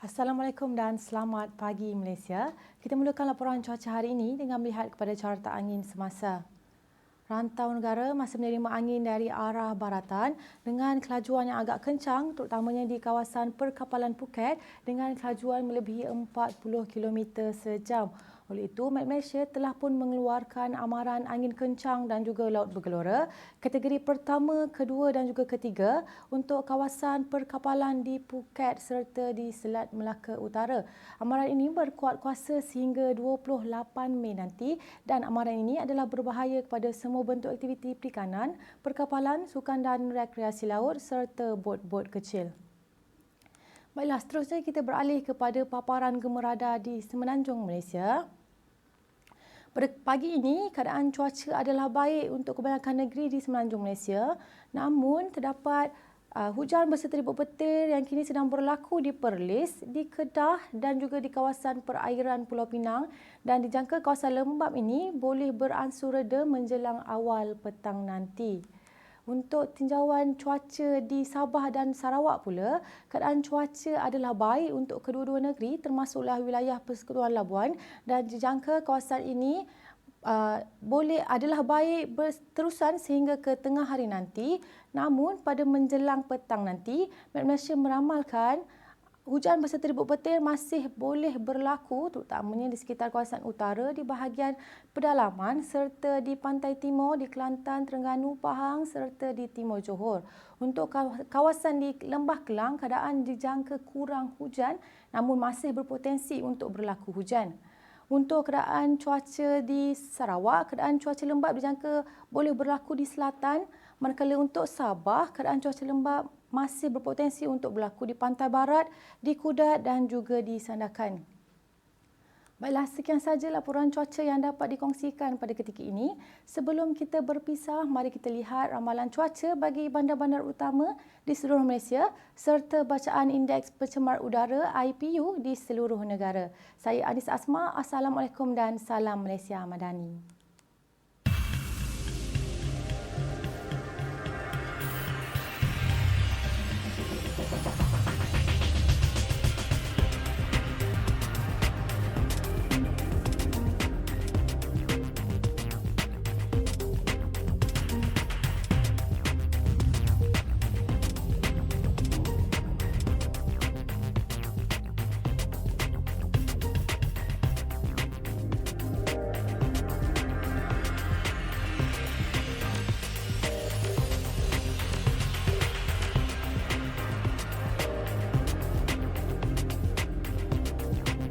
Assalamualaikum dan selamat pagi Malaysia. Kita mulakan laporan cuaca hari ini dengan melihat kepada carta angin semasa. Rantau negara masih menerima angin dari arah baratan dengan kelajuan yang agak kencang terutamanya di kawasan perkapalan Phuket dengan kelajuan melebihi 40 km sejam. Oleh itu, Met Malaysia telah pun mengeluarkan amaran angin kencang dan juga laut bergelora kategori pertama, kedua dan juga ketiga untuk kawasan perkapalan di Phuket serta di Selat Melaka Utara. Amaran ini berkuat kuasa sehingga 28 Mei nanti dan amaran ini adalah berbahaya kepada semua bentuk aktiviti perikanan, perkapalan, sukan dan rekreasi laut serta bot-bot kecil. Baiklah, seterusnya kita beralih kepada paparan gemerada di Semenanjung Malaysia. Pada pagi ini, keadaan cuaca adalah baik untuk kebanyakan negeri di semenanjung Malaysia. Namun, terdapat uh, hujan berserta ribut petir yang kini sedang berlaku di Perlis, di Kedah dan juga di kawasan perairan Pulau Pinang. Dan dijangka kawasan lembap ini boleh beransur reda menjelang awal petang nanti. Untuk tinjauan cuaca di Sabah dan Sarawak pula, keadaan cuaca adalah baik untuk kedua-dua negeri termasuklah wilayah Persekutuan Labuan dan dijangka kawasan ini uh, boleh adalah baik berterusan sehingga ke tengah hari nanti. Namun pada menjelang petang nanti, Malaysia meramalkan Hujan berserta petir masih boleh berlaku terutamanya di sekitar kawasan utara di bahagian pedalaman serta di pantai timur di Kelantan, Terengganu, Pahang serta di timur Johor. Untuk kawasan di Lembah Kelang, keadaan dijangka kurang hujan namun masih berpotensi untuk berlaku hujan. Untuk keadaan cuaca di Sarawak, keadaan cuaca lembap dijangka boleh berlaku di selatan manakala untuk Sabah, keadaan cuaca lembap masih berpotensi untuk berlaku di pantai barat, di Kudat dan juga di Sandakan. Baiklah, sekian saja laporan cuaca yang dapat dikongsikan pada ketika ini. Sebelum kita berpisah, mari kita lihat ramalan cuaca bagi bandar-bandar utama di seluruh Malaysia serta bacaan indeks pencemar udara IPU di seluruh negara. Saya Anis Asma, Assalamualaikum dan salam Malaysia Madani.